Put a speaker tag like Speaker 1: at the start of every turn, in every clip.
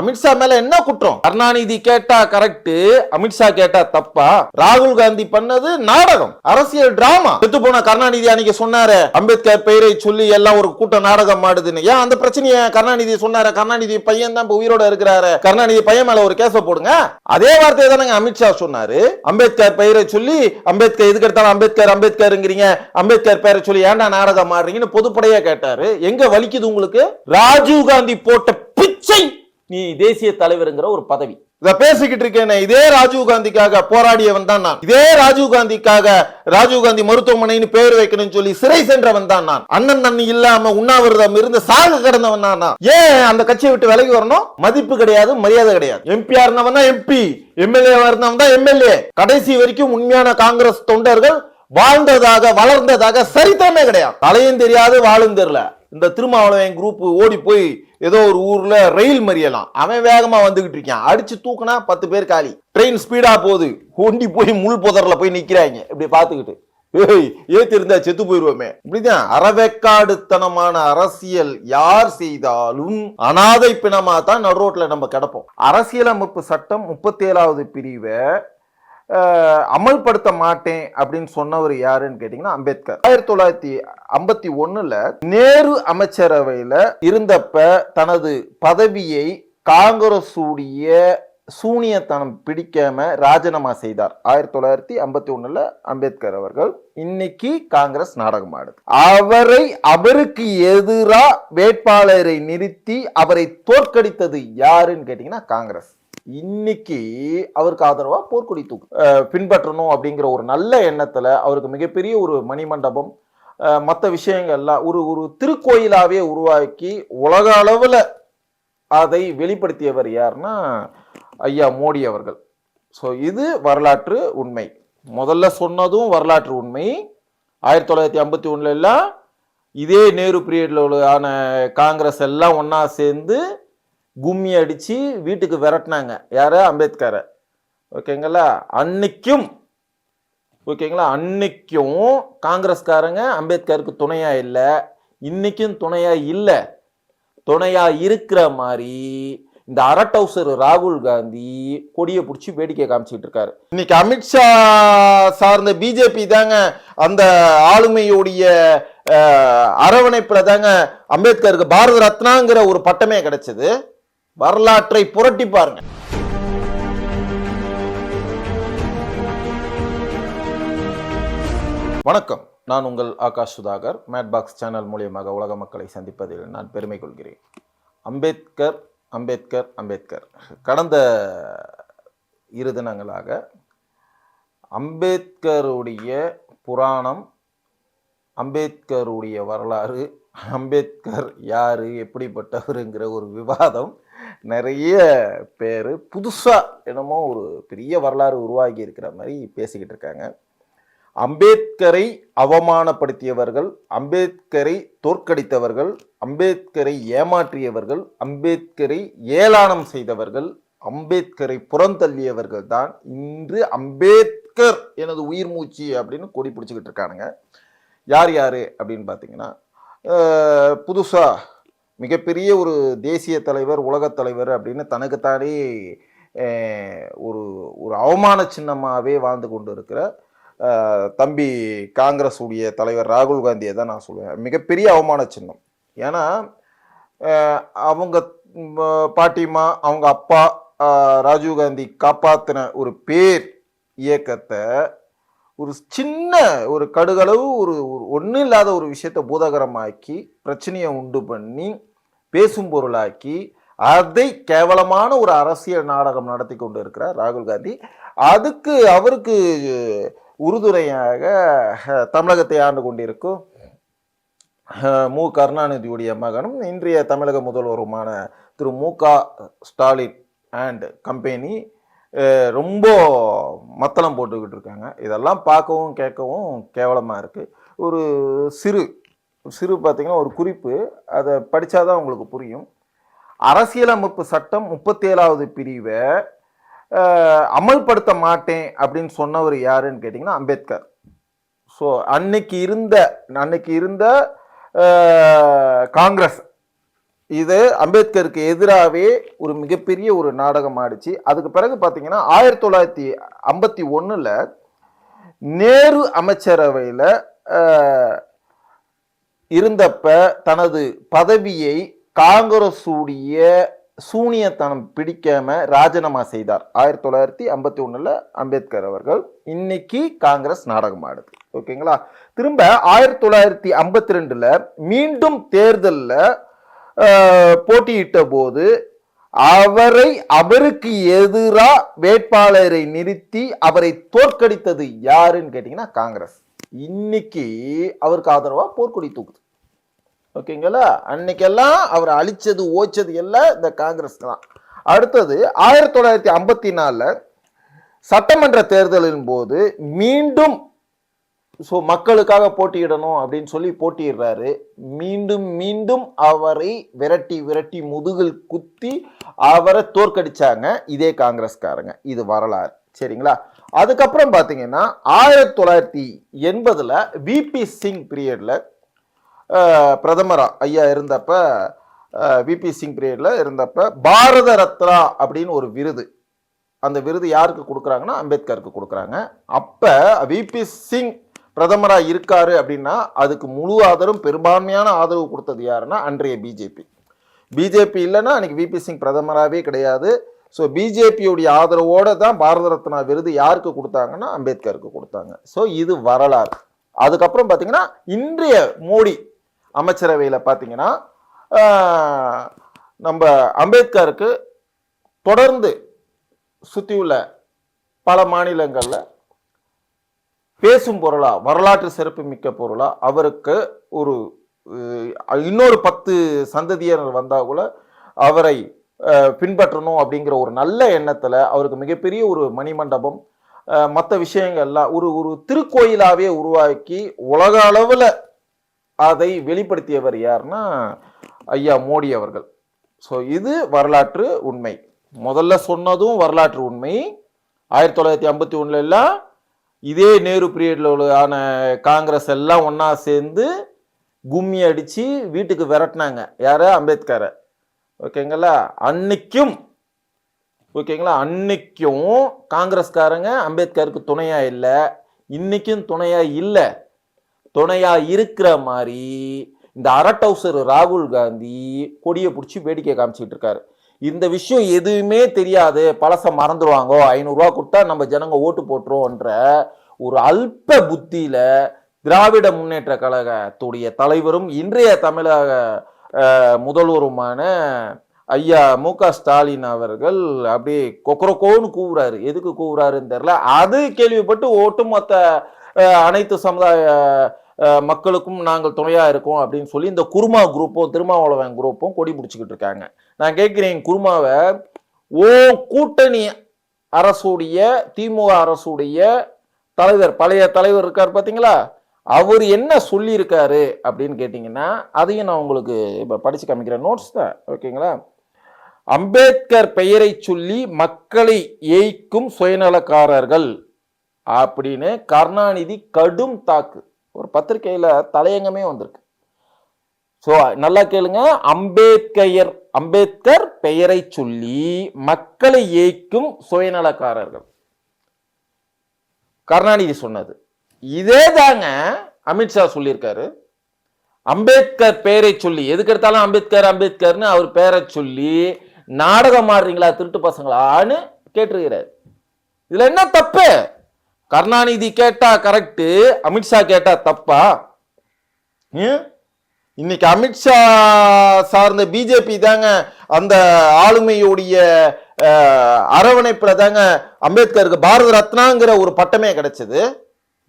Speaker 1: அமித்ஷா மேல என்ன குற்றம்? கருணாநிதி கேட்டா கரெக்ட் அமித்ஷா கேட்டா தப்பா? ராகுல் காந்தி பண்ணது நாடகம் அரசியல் டிராமா செத்து போன கருணாநிதி அன்னைக்கு சொன்னாரு அம்பேத்கர் பெயரை சொல்லி எல்லாம் ஒரு கூட்டம் நாடகம் ஆடுதுன்னு. ஏன் அந்த பிரச்சனையை கருணாநிதி சொன்னாரு? கருணாநிதி பையன் தான் இப்ப உயிரோட இருக்கிறாரு. கருணாநிதி பையன் மேல ஒரு கேஸ போடுங்க. அதே வார்த்தையை தானே அமித்ஷா சொன்னாரு. அம்பேத்கர் பெயரை சொல்லி அம்பேத்கர் எதுக்கு எடுத்தாலும் அம்பேத்கர் அம்பேத்கர்ங்கிறீங்க. அம்பேத்கர் பெயரை சொல்லி ஏன்டா நாடகம் ஆடுறீங்கன்னு பொதுப்படையா கேட்டாரு. எங்க வலிக்குது உங்களுக்கு? ராஜீவ் காந்தி போட்ட நீ தேசிய தலைவருங்கிற ஒரு பதவி. இத பேசிக்கிட்டு இருக்கேன் இதே ராஜீவ் காந்திக்காக போராடியவன் தான் நான். இதே ராஜீவ் காந்திக்காக ராஜீவ் காந்தி மருத்துவமனைன்னு பேர் வைக்கணும்னு சொல்லி சிறை சென்றவன் தான் நான். அண்ணன் தண்ணி இல்லாம உண்ணாவிரதம் இருந்து சாக கடந்தவன் தான் ஏன் அந்த கட்சியை விட்டு விலகி வரணும்? மதிப்பு கிடையாது மரியாதை கிடையாது. எம்பியா இருந்தவன் தான் எம்பி எம்எல்ஏ இருந்தவன் தான் எம்எல்ஏ கடைசி வரைக்கும் உண்மையான காங்கிரஸ் தொண்டர்கள் வாழ்ந்ததாக வளர்ந்ததாக சரித்திரமே கிடையாது. தலையும் தெரியாது வாழும் தெரியல. இந்த திருமாவளவன் குரூப் ஓடி போய் ஏதோ ஒரு ஊர்ல ரயில் மறியலாம். அவன் வேகமா வந்துகிட்டு இருக்கான். அடிச்சு தூக்குனா பத்து பேர் காலி. ட்ரெயின் ஸ்பீடா போகுது. ஒண்டி போய் முள் புதர்ல போய் நிக்கிறாங்க. இப்படி பாத்துக்கிட்டு ஏய் ஏத்திருந்தா செத்து போயிருவோமே. இப்படிதான் அறவேக்காடுத்தனமான அரசியல் யார் செய்தாலும் அனாதை பிணமா தான் நடு ரோட்ல நம்ம கிடப்போம். அரசியலமைப்பு சட்டம் முப்பத்தி ஏழாவது பிரிவை அமல்படுத்த மாட்டேன் அப்படின்னு சொன்னவர் யாருன்னு கேட்டீங்கன்னா அம்பேத்கர். ஆயிரத்தி தொள்ளாயிரத்தி ஐம்பத்தி ஒண்ணுல நேரு அமைச்சரவையில இருந்தப்ப தனது பதவியை காங்கிரஸுடைய சூனியத்தனம் பிடிக்காம ராஜினாமா செய்தார். ஆயிரத்தி தொள்ளாயிரத்தி ஐம்பத்தி ஒண்ணுல அம்பேத்கர் அவர்கள். இன்னைக்கு காங்கிரஸ் நாடகம் ஆடுது. அவரை அவருக்கு எதிராக வேட்பாளரை நிறுத்தி அவரை தோற்கடித்தது யாருன்னு கேட்டீங்கன்னா காங்கிரஸ். இன்னைக்கு அவருக்கு ஆதரவா போர்க்கொடி தூக்கு பின்பற்றணும் அப்படிங்கிற ஒரு நல்ல எண்ணத்துல அவருக்கு மிகப்பெரிய ஒரு மணிமண்டபம் மற்ற விஷயங்கள்லாம் ஒரு ஒரு திருக்கோயிலாவே உருவாக்கி உலக அளவுல அதை வெளிப்படுத்தியவர் யாருன்னா ஐயா மோடி அவர்கள். ஸோ இது வரலாற்று உண்மை. முதல்ல சொன்னதும் வரலாற்று உண்மை. ஆயிரத்தி தொள்ளாயிரத்தி ஐம்பத்தி ஒன்றுல எல்லாம் இதே நேரு பீரியட்ல ஆன காங்கிரஸ் எல்லாம் ஒன்றா சேர்ந்து கும்மி அடித்து வீட்டுக்கு விரட்டினாங்க. யார்? அம்பேத்கரை. ஓகேங்களா? அன்னைக்கும் ஓகேங்களா? அன்னைக்கும் காங்கிரஸ்காரங்க அம்பேத்கருக்கு துணையாக இல்லை. இன்னைக்கும் துணையாக இல்லை. துணையாக இருக்கிற மாதிரி இந்த அரட்டவுசர் ராகுல் காந்தி கொடியை பிடிச்சி வேடிக்கை காமிச்சிட்டு இருக்காரு. இன்னைக்கு அமித்ஷா சார்ந்த பிஜேபி தாங்க அந்த ஆளுமையுடைய அரவணைப்பில் அரவணைப்புல தாங்க அம்பேத்கருக்கு பாரத ரத்னாங்கிற ஒரு பட்டமே கிடைச்சது. வரலாற்றை புரட்டி பாருங்க. வணக்கம். நான் உங்கள் Akash Sudhakar. Mad Box channel மூலியமாக உலக மக்களை சந்திப்பதில் நான் பெருமை கொள்கிறேன். அம்பேத்கர் அம்பேத்கர் அம்பேத்கர். கடந்த இரு தினங்களாக அம்பேத்கருடைய புராணம் அம்பேத்கருடைய வரலாறு அம்பேத்கர் யார் எப்படிப்பட்டவருங்கிற ஒரு விவாதம் நிறைய பேர் புதுசாக என்னமோ ஒரு பெரிய வரலாறு உருவாகி இருக்கிற மாதிரி பேசிக்கிட்டு இருக்காங்க. அம்பேத்கரை அவமானப்படுத்தியவர்கள் அம்பேத்கரை தோற்கடித்தவர்கள் அம்பேத்கரை ஏமாற்றியவர்கள் அம்பேத்கரை ஏளானம் செய்தவர்கள் அம்பேத்கரை புறந்தள்ளியவர்கள் தான் இன்று அம்பேத்கர் எனது உயிர் மூச்சு அப்படின்னு கொடி பிடிச்சிக்கிட்டு இருக்கானுங்க. யார் யார் அப்படின்னு பார்த்தீங்கன்னா புதுசாக புதுசா மிகப்பெரிய ஒரு தேசிய தலைவர் உலகத் தலைவர் அப்படின்னு தனக்குத்தானே ஒரு ஒரு அவமான சின்னமாகவே வாழ்ந்து கொண்டு இருக்கிற தம்பி காங்கிரஸ் உடைய தலைவர் ராகுல் காந்தியை தான் நான் சொல்லுவேன். மிகப்பெரிய அவமான சின்னம். ஏன்னா அவங்க பாட்டிமா அவங்க அப்பா ராஜீவ்காந்தி ராஜீவ் காந்தி ஒரு பேர் இயக்கத்தை ஒரு சின்ன ஒரு கடுகளவு ஒரு ஒன்றும் இல்லாத ஒரு விஷயத்தை பூதகரமாக்கி பிரச்சனையை உண்டு பண்ணி பேசும் பொருளாக்கி அதை கேவலமான ஒரு அரசியல் நாடகம் நடத்தி கொண்டு இருக்கிறார் ராகுல் காந்தி. அதுக்கு அவருக்கு உறுதுணையாக தமிழகத்தை ஆண்டு கொண்டிருக்கும் மு. கருணாநிதியுடைய மகனும் இன்றைய தமிழக முதல்வருமான திரு மு. க. ஸ்டாலின் அண்ட் கம்பெனி ரொம்ப மத்தளம் போட்டுக்கிட்டு இருக்காங்க இதெல்லாம் பார்க்கவும் கேட்கவும் கேவலமாக இருக்குது ஒரு சிறு சிறு பார்த்திங்கன்னா ஒரு குறிப்பு. அதை படித்தாதான் உங்களுக்கு புரியும். அரசியலமைப்பு சட்டம் முப்பத்தேழாவது பிரிவை அமல்படுத்த மாட்டேன் அப்படின்னு சொன்னவர் யாருன்னு கேட்டிங்கன்னா அம்பேத்கர். ஸோ அன்னைக்கு இருந்த அன்னைக்கு இருந்த காங்கிரஸ். இது அம்பேத்கருக்கு எதிராகவே ஒரு மிகப்பெரிய ஒரு நாடகம் ஆடிச்சு. அதுக்கு பிறகு பார்த்தீங்கன்னா ஆயிரத்தி தொள்ளாயிரத்தி ஐம்பத்தி ஒன்றில் நேரு அமைச்சரவையில் இருந்தப்ப தனது பதவியை காங்கிரஸுடைய சூனியத்தனம் பிடிக்காம ராஜினாமா செய்தார். ஆயிரத்தி தொள்ளாயிரத்தி ஐம்பத்தி ஒன்றில் அம்பேத்கர் அவர்கள். இன்னைக்கு காங்கிரஸ் நாடகம் ஆடுது. ஓகேங்களா? திரும்ப ஆயிரத்தி தொள்ளாயிரத்தி ஐம்பத்தி ரெண்டில் மீண்டும் தேர்தலில் போட்டியிட்ட போது அவரை அவருக்கு எதிரா வேட்பாளரை நிறுத்தி அவரை தோற்கடித்தது யாருன்னு கேட்டீங்கன்னா காங்கிரஸ். இன்னைக்கு அவருக்கு ஆதரவா போர்க்கொடி தூக்குது. ஓகேங்களா? அன்னைக்கெல்லாம் அவர் அழிச்சது ஓச்சது எல்லாம் இந்த காங்கிரஸ் தான். அடுத்தது ஆயிரத்தி தொள்ளாயிரத்தி ஐம்பத்தி நாலுல சட்டமன்ற தேர்தலின் போது மீண்டும் ஸோ மக்களுக்காக போட்டியிடணும் அப்படின்னு சொல்லி போட்டியிடுறாரு. மீண்டும் மீண்டும் அவரை விரட்டி விரட்டி முதுகில் குத்தி அவரை தோற்கடிச்சாங்க. இதே காங்கிரஸ்காரங்க. இது வரலாறு. சரிங்களா? அதுக்கப்புறம் பார்த்தீங்கன்னா ஆயிரத்தி தொள்ளாயிரத்தி எண்பதில் விபி சிங் பீரியடில் பிரதமரா ஐயா இருந்தப்ப விபி சிங் பீரியடில் இருந்தப்ப பாரத ரத்னா அப்படின்னு ஒரு விருது. அந்த விருது யாருக்கு கொடுக்குறாங்கன்னா அம்பேத்கருக்கு கொடுக்குறாங்க. அப்போ விபி சிங் பிரதமராக இருக்காரு அப்படின்னா அதுக்கு முழு ஆதரவும் பெரும்பான்மையான ஆதரவு கொடுத்தது யாருன்னா அன்றைய பிஜேபி. பிஜேபி இல்லைன்னா அன்னைக்கு விபி சிங் பிரதமராகவே கிடையாது. ஸோ பிஜேபியுடைய ஆதரவோடு தான் பாரத ரத்னா விருது யாருக்கு கொடுத்தாங்கன்னா அம்பேத்கருக்கு கொடுத்தாங்க. ஸோ இது வரலாறு. அதுக்கப்புறம் பார்த்தீங்கன்னா இன்றைய மோடி அமைச்சரவையில் பார்த்தீங்கன்னா நம்ம அம்பேத்கருக்கு தொடர்ந்து சுற்றியுள்ள பல மாநிலங்களில் பேசும் பொருளா வரலாற்று சிறப்பு மிக்க பொருளா அவருக்கு ஒரு இன்னொரு பத்து சந்ததியினர் வந்தால் கூட அவரை பின்பற்றணும் அப்படிங்கிற ஒரு நல்ல எண்ணத்தில் அவருக்கு மிகப்பெரிய ஒரு மணிமண்டபம் மற்ற விஷயங்கள்லாம் ஒரு ஒரு திருக்கோயிலாகவே உருவாக்கி உலக அளவில் அதை வெளிப்படுத்தியவர் யாருன்னா ஐயா மோடி அவர்கள். ஸோ இது வரலாற்று உண்மை. முதல்ல சொன்னதும் வரலாற்று உண்மை. ஆயிரத்தி தொள்ளாயிரத்தி ஐம்பத்தி ஒன்றுல எல்லாம் இதே நேரு பீரியட்ல ஆன காங்கிரஸ் எல்லாம் ஒன்றா சேர்ந்து கும்மி அடிச்சு வீட்டுக்கு விரட்டினாங்க. யார? அம்பேத்கரை. ஓகேங்களா? அன்னைக்கும் ஓகேங்களா? அன்னைக்கும் காங்கிரஸ்காரங்க அம்பேத்கருக்கு துணையா இல்லை. இன்னைக்கும் துணையா இல்லை. துணையா இருக்கிற மாதிரி இந்த அரட்டவுசர் ராகுல் காந்தி கொடியை பிடிச்சி வேடிக்கை காமிச்சிட்டு இருக்காரு. இந்த விஷயம் எதுவுமே தெரியாது. பழச மறந்துடுவாங்கோ ஐநூறுரூவா கொடுத்தா நம்ம ஜனங்க ஓட்டு போட்டுருவோன்ற ஒரு அல்ப புத்தியில திராவிட முன்னேற்ற கழகத்துடைய தலைவரும் இன்றைய தமிழக முதல்வருமான ஐயா மு க ஸ்டாலின் அவர்கள் அப்படியே கொக்கரக்கோன்னு கூவுறாரு. எதுக்கு கூவுறாருன்னு தெரியல. அது கேள்விப்பட்டு ஒட்டுமொத்த அனைத்து சமுதாய மக்களுக்கும் நாங்கள் துணையா இருக்கோம் அப்படின்னு சொல்லி இந்த குருமா குரூப்பும் திருமாவளவன் குரூப்பும் கொடி பிடிச்சிக்கிட்டு இருக்காங்க. நான் கேட்கிறேன் குருமாவை ஓ கூட்டணி அரசுடைய திமுக அரசுடைய தலைவர் பழைய தலைவர் இருக்கார் பார்த்தீங்களா அவர் என்ன சொல்லியிருக்காரு அப்படின்னு கேட்டிங்கன்னா அதையும் நான் உங்களுக்கு இப்போ படித்து காமிக்கிறேன். நோட்ஸ் தான் ஓகேங்களா அம்பேத்கர் பெயரை சொல்லி மக்களை ஏய்க்கும் சுயநலக்காரர்கள் அப்படின்னு கருணாநிதி கடும் தாக்கு. ஒரு பத்திரிகையில் தலையங்கமே வந்திருக்கு. ஸோ நல்லா கேளுங்க. அம்பேத்கர் அம்பேத்கர் பெயரை சொல்லி மக்களை ஏய்க்கும் சுயநலக்காரர்கள். கருணாநிதி சொன்னது. இதே தாங்க அமித்ஷா சொல்லியிருக்காரு. அம்பேத்கர் பெயரை சொல்லி எதுக்கு எடுத்தாலும் அம்பேத்கர் அம்பேத்கர்னு அவர் பெயரை சொல்லி நாடகம் ஆடுறீங்களா திருட்டு பசங்களான்னு கேட்டிருக்கிறார். இதுல என்ன தப்பு? கருணாநிதி கேட்டா கரெக்டு அமித்ஷா கேட்டா தப்பா? ஏன்? இன்னைக்கு அமித்ஷா சார்ந்த பிஜேபி தாங்க அந்த ஆளுமையுடைய அரவணைப்புல தாங்க அம்பேத்கருக்கு பாரத ரத்னாங்கிற ஒரு பட்டமே கிடைச்சது.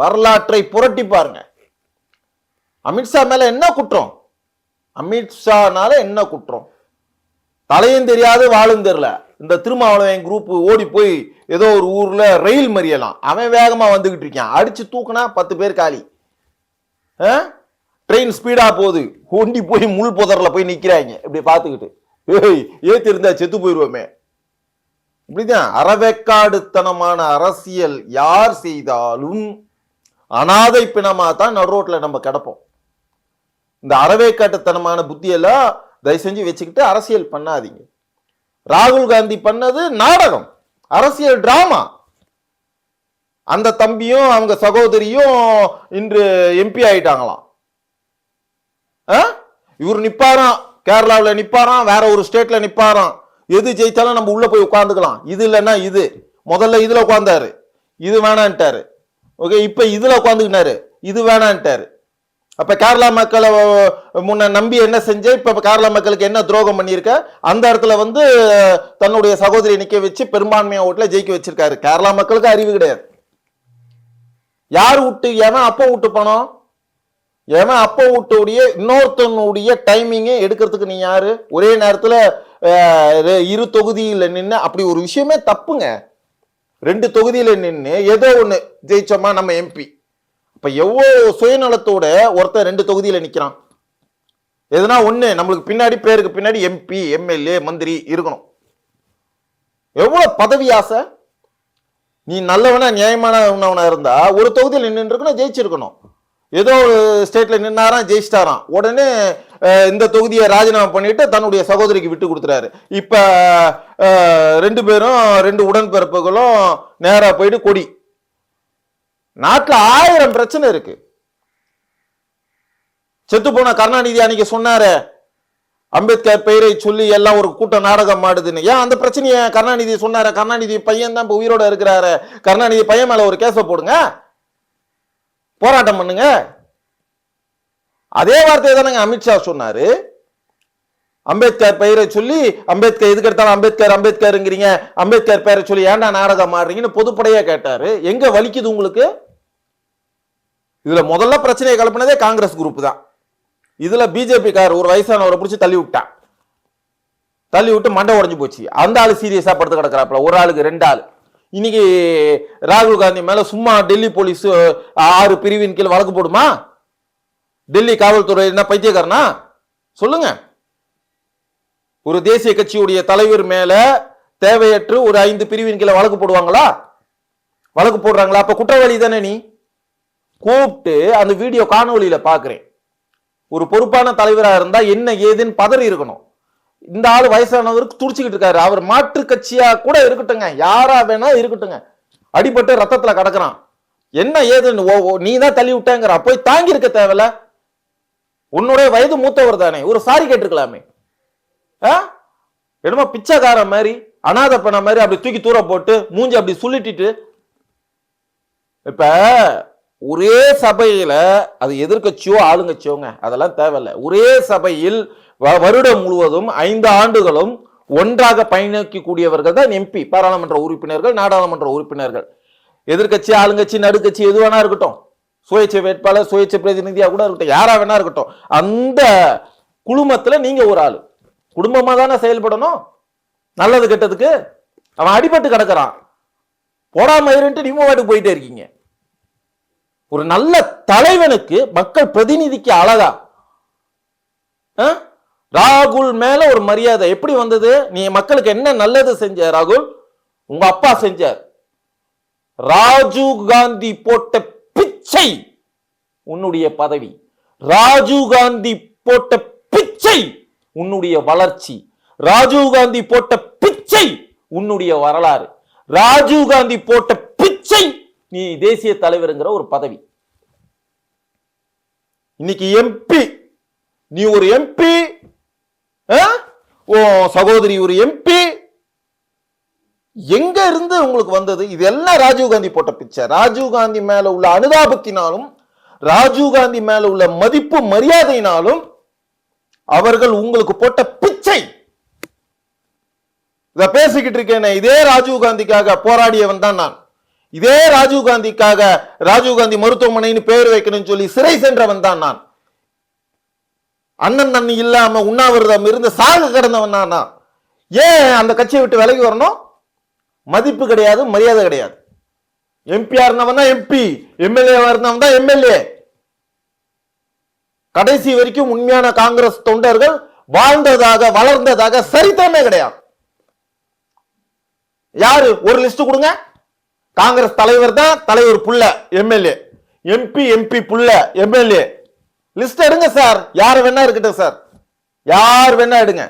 Speaker 1: வரலாற்றை புரட்டி பாருங்க. அமித்ஷா மேல என்ன குற்றம்? அமித்ஷானால என்ன குற்றம்? தலையும் தெரியாது வாழும் தெரியல. இந்த திருமாவளவன் குரூப் ஓடி போய் ஏதோ ஒரு ஊர்ல ரயில் மறியலாம். அவன் வேகமா வந்துகிட்டு இருக்கான். அடிச்சு தூக்குனா பத்து பேர் காலி. ட்ரெயின் ஸ்பீடாக போகுது. ஒண்டி போய் முள் புதரில் போய் நிற்கிறாங்க இப்படி பார்த்துக்கிட்டு. ஏய் ஏத்தி இருந்தா செத்து போயிடுவோமே இப்படிதான். அறவேக்காடுத்தனமான அரசியல் யார் செய்தாலும் அனாதை பிணமாக தான் நடுரோட்டில் நம்ம கிடப்போம். இந்த அறவேக்காட்டுத்தனமான புத்தியெல்லாம் தயவு செஞ்சு வச்சுக்கிட்டு அரசியல் பண்ணாதீங்க. ராகுல் காந்தி பண்ணது நாடகம். அரசியல் டிராமா. அந்த தம்பியும் அவங்க சகோதரியும் இன்று எம்பி ஆயிட்டாங்களாம். இவர் நிப்பாராம். கேரளாவில் நிப்பாராம். வேற ஒரு ஸ்டேட்ல நிப்பாராம். எது ஜெயித்தாலும் நம்ம உள்ள போய் உட்காந்துக்கலாம் இது இல்லைன்னா இது. முதல்ல இதுல உட்காந்தாரு இது வேணான்ட்டாரு. ஓகே இப்ப இதுல உட்காந்துக்கினாரு இது வேணான்ட்டாரு. அப்ப கேரளா மக்களை முன்ன நம்பி என்ன செஞ்ச இப்ப கேரளா மக்களுக்கு என்ன துரோகம் பண்ணியிருக்க? அந்த இடத்துல வந்து தன்னுடைய சகோதரியை நிக்க வச்சு பெரும்பான்மையா ஓட்டுல ஜெயிக்க வச்சிருக்காரு. கேரளா மக்களுக்கு அறிவு கிடையாது. யார் விட்டு ஏன்னா அப்போ விட்டு பணம்? ஏன்னா அப்போ விட்டுடைய இன்னொருத்தனுடைய டைமிங்கை எடுக்கிறதுக்கு நீ யாரு? ஒரே நேரத்தில் இரு தொகுதியில் நின்று அப்படி ஒரு விஷயமே தப்புங்க. ரெண்டு தொகுதியில் நின்று ஏதோ ஒன்று ஜெயிச்சோமா நம்ம எம்பி இப்போ எவ்வளோ சுயநலத்தோட ஒருத்தன் ரெண்டு தொகுதியில் நிற்கிறான் எதுனா ஒன்று நம்மளுக்கு பின்னாடி பேருக்கு பின்னாடி எம்பி எம்எல்ஏ மந்திரி இருக்கணும். எவ்வளோ பதவி ஆசை? நீ நல்லவனா நியாயமானவனா இருந்தா ஒரு தொகுதியில் நின்று இருக்கணும் ஜெயிச்சிருக்கணும். ஏதோ ஒரு ஸ்டேட்ல நின்னாராம் ஜெயிச்சிட்டாராம். உடனே இந்த தொகுதியை ராஜினாமா பண்ணிட்டு தன்னுடைய சகோதரிக்கு விட்டு கொடுத்துறாரு இப்ப ரெண்டு பேரும் ரெண்டு உடன்பிறப்புகளும் நேரா போயிட்டு கொடி. நாட்டுல ஆயிரம் பிரச்சனை இருக்கு. செத்து போன கருணாநிதி அன்னைக்கு சொன்னாரே அம்பேத்கர் பெயரை சொல்லி எல்லாம் ஒரு கூட்டம் நாடகம் ஆடுதுன்னு. ஏன் அந்த பிரச்சனையை கருணாநிதி சொன்னாரு? கருணாநிதி பையன் தான் இப்ப உயிரோட இருக்கிறாரு. கருணாநிதி பையன் மேல ஒரு கேஸை போடுங்க. போராட்டம் பண்ணுங்க. அதே வார்த்தையை தானங்க அமித்ஷா சொன்னாரு. அம்பேத்கர் பெயரை சொல்லி அம்பேத்கர் எதுக்கு எடுத்தாலும் அம்பேத்கர் அம்பேத்கருங்கிறீங்க. அம்பேத்கர் பெயரை சொல்லி ஏன்டா நாடகம் ஆடுறீங்கன்னு பொதுப்படையா கேட்டாரு. எங்க வலிக்குது உங்களுக்கு? இதுல முதல்ல பிரச்சனையை கலப்பினதே காங்கிரஸ் குரூப் தான். இதுல பிஜேபி கார் ஒரு வயசானவரை பிடிச்சி தள்ளி விட்டான். தள்ளி விட்டு மண்டை உடைஞ்சு போச்சு. அந்த ஆள் சீரியஸா படுத்து கிடக்குறாப்புல. ஒரு ஆளுக்கு ரெண்டு ஆள். இன்னைக்கு ராகுல் காந்தி மேல சும்மா டெல்லி போலீஸ் ஆறு பிரிவின் கீழ் வழக்கு போடுமா? டெல்லி காவல்துறை என்ன பைத்தியக்காரனா? சொல்லுங்க. ஒரு தேசிய கட்சியுடைய தலைவர் மேல தேவையற்று ஒரு ஐந்து பிரிவின் கீழே வழக்கு போடுவாங்களா? வழக்கு போடுறாங்களா? அப்ப குற்றவாளி தானே நீ? கூப்பிட்டு அந்த வீடியோ காணொலியில பாக்குறேன். ஒரு பொறுப்பான தலைவரா இருந்தா என்ன ஏதுன்னு பதறி இருக்கணும். இந்த ஆளு வயசானவருக்கு துடிச்சுக்கிட்டு இருக்காரு. அவர் மாற்று கட்சியா கூட இருக்கட்டுங்க யாரா வேணா இருக்கட்டுங்க அடிபட்டு ரத்தத்துல கிடக்குறான். என்ன ஏதுன்னு நீ தான் தள்ளி விட்டேங்கிற போய் தாங்கி இருக்க தேவையில்ல. உன்னுடைய வயது மூத்தவர் தானே. ஒரு சாரி கேட்டிருக்கலாமே. ஆ? என்னமோ பிச்சைக்காரன் மாதிரி அனாத பண்ண மாதிரி அப்படி தூக்கி தூர போட்டு மூஞ்சி அப்படி சொல்லிட்டு இப்ப ஒரே சபையில அது எதிர்க்கட்சியோ ஆளுங்கட்சியோங்க அதெல்லாம் தேவையில்ல. ஒரே சபையில் வருடம் முழுவதும் ஐந்து ஆண்டுகளும் ஒன்றாக பயணிக்கக்கூடியவர்கள் தான் எம்பி பாராளுமன்ற உறுப்பினர்கள் நாடாளுமன்ற உறுப்பினர்கள். எதிர்க்கட்சி ஆளுங்கட்சி நடுக்கட்சி எது வேணா இருக்கட்டும். சுயேட்சை வேட்பாளர் சுயேட்சை பிரதிநிதியாக கூட இருக்கட்டும். யாரா வேணா இருக்கட்டும். அந்த குழுமத்தில் நீங்க ஒரு ஆள். குடும்பமாக தானே செயல்படணும்? நல்லது கெட்டதுக்கு? அவன் அடிபட்டு கிடக்கிறான். போடாம இருந்துட்டு நீங்க வாட்டுக்கு போயிட்டே இருக்கீங்க. ஒரு நல்ல தலைவனுக்கு மக்கள் பிரதிநிதிக்கு அழகா ஆ? ராகுல் மேல ஒரு மரியாதை. எப்படி வந்தது? நீ மக்களுக்கு என்ன நல்லது செஞ்ச ராகுல்? உங்க அப்பா செஞ்சார். ராஜீவ் காந்தி போட்ட பிச்சை உன்னுடைய பதவி. ராஜீவ் காந்தி போட்ட பிச்சை உன்னுடைய வளர்ச்சி. ராஜீவ் காந்தி போட்ட பிச்சை உன்னுடைய வரலாறு. ராஜீவ் காந்தி போட்ட பிச்சை நீ தேசிய தலைவருங்கிற ஒரு பதவி. இன்னைக்கு எம்பி நீ ஒரு எம்பி ஓ சகோதரி ஒரு எம்பி எங்க இருந்து உங்களுக்கு வந்தது? இது எல்லாம் ராஜீவ்காந்தி போட்ட பிச்சை ராஜீவ் காந்தி மேல உள்ள அனுதாபத்தினாலும் ராஜீவ் காந்தி மேல உள்ள மதிப்பு மரியாதையினாலும் அவர்கள் உங்களுக்கு போட்ட பிச்சை. இத பேசிக்கிட்டு இருக்கேனே இதே ராஜீவ் காந்திக்காக போராடியவன் தான் நான். இதே ராஜீவ் காந்திக்காக ராஜீவ் காந்தி மருத்துவமனைன்னு பேர் வைக்கணும்னு சொல்லி சிறை சென்றவன் தான் நான். அண்ணன் தண்ணி இல்லாம உண்ணாவிரதம் இருந்து சாகு கிடந்தவன் நான் ஏன் அந்த கட்சியை விட்டு விலகி வரணும்? மதிப்பு கிடையாது மரியாதை கிடையாது. எம்பியா இருந்தவன் தான் எம்பி எம்எல்ஏவா இருந்தவன் தான் எம்எல்ஏ கடைசி வரைக்கும் உண்மையான காங்கிரஸ் தொண்டர்கள் வாழ்ந்ததாக வளர்ந்ததாக சரித்திரமே கிடையாது. யாரு? ஒரு லிஸ்ட் கொடுங்க. காங்கிரஸ் தலைவர் தான் தலைவர் புள்ள எம்எல்ஏ எம்பி எம்பி புள்ள எம்எல்ஏ லிஸ்ட் எடுங்க சார். யார் வேணா இருக்கட்டும் சார். யார் வேணா எடுங்க.